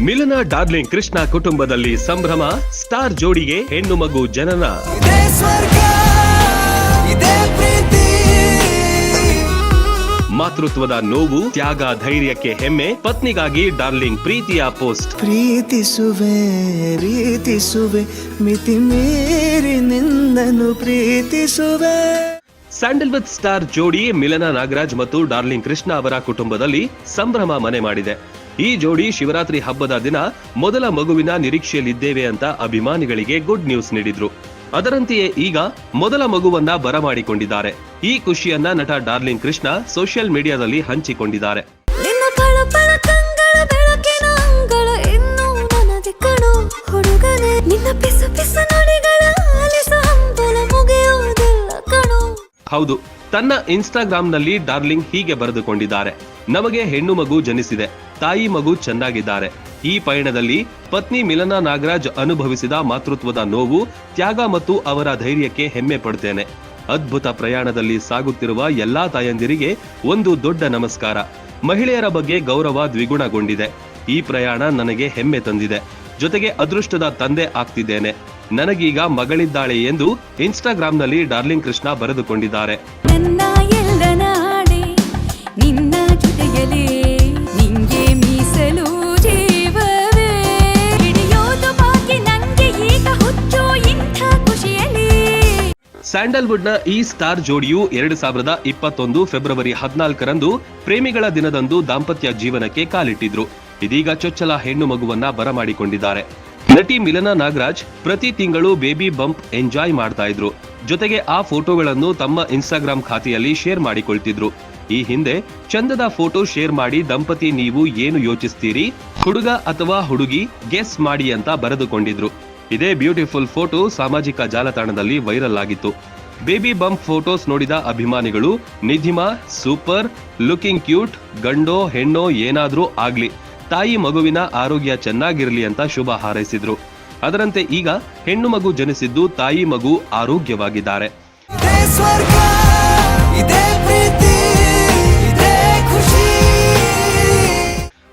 ಮಿಲನ ಡಾರ್ಲಿಂಗ್ ಕೃಷ್ಣ ಕುಟುಂಬದಲ್ಲಿ ಸಂಭ್ರಮ ಸ್ಟಾರ್ ಜೋಡಿಗೆ ಹೆಣ್ಣು ಮಗು ಜನನ. ಮಾತೃತ್ವದ ನೋವು ತ್ಯಾಗ ಧೈರ್ಯಕ್ಕೆ ಹೆಮ್ಮೆ ಪತ್ನಿಗಾಗಿ ಡಾರ್ಲಿಂಗ್ ಪ್ರೀತಿಯ ಪೋಸ್ಟ್. ಪ್ರೀತಿಸುವೆ ಪ್ರೀತಿಸುವೆ ಮಿತಿ ಮೀರಿ ನಿನ್ನನ್ನು ಪ್ರೀತಿಸುವೆ. ಸ್ಯಾಂಡಲ್ವುಡ್ ಸ್ಟಾರ್ ಜೋಡಿ ಮಿಲನ ನಾಗರಾಜ್ ಮತ್ತು ಡಾರ್ಲಿಂಗ್ ಕೃಷ್ಣ ಅವರ ಕುಟುಂಬದಲ್ಲಿ ಸಂಭ್ರಮ ಮನೆ ಮಾಡಿದೆ. ಈ ಜೋಡಿ ಶಿವರಾತ್ರಿ ಹಬ್ಬದ ದಿನ ಮೊದಲ ಮಗುವಿನ ನಿರೀಕ್ಷೆಯಲ್ಲಿದ್ದೇವೆ ಅಂತ ಅಭಿಮಾನಿಗಳಿಗೆ ಗುಡ್ ನ್ಯೂಸ್ ನೀಡಿದ್ರು. ಅದರಂತೆಯೇ ಈಗ ಮೊದಲ ಮಗುವನ್ನ ಬರಮಾಡಿಕೊಂಡಿದ್ದಾರೆ. ಈ ಖುಷಿಯನ್ನ ನಟ ಡಾರ್ಲಿಂಗ್ ಕೃಷ್ಣ ಸೋಷಿಯಲ್ ಮೀಡಿಯಾದಲ್ಲಿ ಹಂಚಿಕೊಂಡಿದ್ದಾರೆ. ಹೌದು ತನ್ನ ಇನ್ಸ್ಟಾಗ್ರಾಂನಲ್ಲಿ ಡಾರ್ಲಿಂಗ್ ಹೀಗೆ ಬರೆದುಕೊಂಡಿದ್ದಾರೆ. ನಮಗೆ ಹೆಣ್ಣು ಮಗು ಜನಿಸಿದೆ. ತಾಯಿ ಮಗು ಚೆನ್ನಾಗಿದ್ದಾರೆ. ಈ ಪಯಣದಲ್ಲಿ ಪತ್ನಿ ಮಿಲನಾ ನಾಗರಾಜ್ ಅನುಭವಿಸಿದ ಮಾತೃತ್ವದ ನೋವು, ತ್ಯಾಗ ಮತ್ತು ಅವರ ಧೈರ್ಯಕ್ಕೆ ಹೆಮ್ಮೆ ಪಡ್ತೇನೆ. ಅದ್ಭುತ ಪ್ರಯಾಣದಲ್ಲಿ ಸಾಗುತ್ತಿರುವ ಎಲ್ಲಾ ತಾಯಂದಿರಿಗೆ ಒಂದು ದೊಡ್ಡ ನಮಸ್ಕಾರ. ಮಹಿಳೆಯರ ಬಗ್ಗೆ ಗೌರವ ದ್ವಿಗುಣಗೊಂಡಿದೆ. ಈ ಪ್ರಯಾಣ ನನಗೆ ಹೆಮ್ಮೆ ತಂದಿದೆ. ಜೊತೆಗೆ ಅದೃಷ್ಟದ ತಂದೆ ಆಗ್ತಿದ್ದೇನೆ. ನನಗೀಗ ಮಗಳಿದ್ದಾಳೆ ಎಂದು ಇನ್ಸ್ಟಾಗ್ರಾಂನಲ್ಲಿ ಡಾರ್ಲಿಂಗ್ ಕೃಷ್ಣ ಬರೆದುಕೊಂಡಿದ್ದಾರೆ. ನನ್ನ ಸ್ಯಾಂಡಲ್ವುಡ್ನ ಈ ಸ್ಟಾರ್ ಜೋಡಿಯು ಎರಡು ಸಾವಿರದ ಇಪ್ಪತ್ತೊಂದು ಫೆಬ್ರವರಿ ಹದಿನಾಲ್ಕರಂದು ಪ್ರೇಮಿಗಳ ದಿನದಂದು ದಾಂಪತ್ಯ ಜೀವನಕ್ಕೆ ಕಾಲಿಟ್ಟಿದ್ರು. ಇದೀಗ ಚೊಚ್ಚಲ ಹೆಣ್ಣು ಮಗುವನ್ನ ಬರಮಾಡಿಕೊಂಡಿದ್ದಾರೆ. ನಟಿ ಮಿಲನಾ ನಾಗರಾಜ್ ಪ್ರತಿ ತಿಂಗಳು ಬೇಬಿ ಬಂಪ್ ಎಂಜಾಯ್ ಮಾಡ್ತಾ ಇದ್ರು. ಜೊತೆಗೆ ಆ ಫೋಟೋಗಳನ್ನು ತಮ್ಮ ಇನ್ಸ್ಟಾಗ್ರಾಂ ಖಾತೆಯಲ್ಲಿ ಶೇರ್ ಮಾಡಿಕೊಳ್ತಿದ್ರು. ಈ ಹಿಂದೆ ಚಂದದ ಫೋಟೋ ಶೇರ್ ಮಾಡಿ ದಂಪತಿ ನೀವು ಏನು ಯೋಚಿಸ್ತೀರಿ? ಹುಡುಗ ಅಥವಾ ಹುಡುಗಿ? ಗೆಸ್ ಮಾಡಿ ಅಂತ ಬರೆದುಕೊಂಡಿದ್ರು. ಇದೇ ಬ್ಯೂಟಿಫುಲ್ ಫೋಟೋ ಸಾಮಾಜಿಕ ಜಾಲತಾಣದಲ್ಲಿ ವೈರಲ್ ಆಗಿತ್ತು. ಬೇಬಿ ಬಂಪ್ ಫೋಟೋಸ್ ನೋಡಿದ ಅಭಿಮಾನಿಗಳು, ನಿಧಿಮಾ, ಸೂಪರ್, ಲುಕಿಂಗ್ ಕ್ಯೂಟ್, ಗಂಡೋ, ಹೆಣ್ಣೋ ಏನಾದ್ರೂ ಆಗ್ಲಿ, ತಾಯಿ ಮಗುವಿನ ಆರೋಗ್ಯ ಚೆನ್ನಾಗಿರಲಿ ಅಂತ ಶುಭ ಹಾರೈಸಿದ್ರು. ಅದರಂತೆ ಈಗ ಹೆಣ್ಣು ಮಗು ಜನಿಸಿದ್ದು ತಾಯಿ ಮಗು ಆರೋಗ್ಯವಾಗಿದ್ದಾರೆ.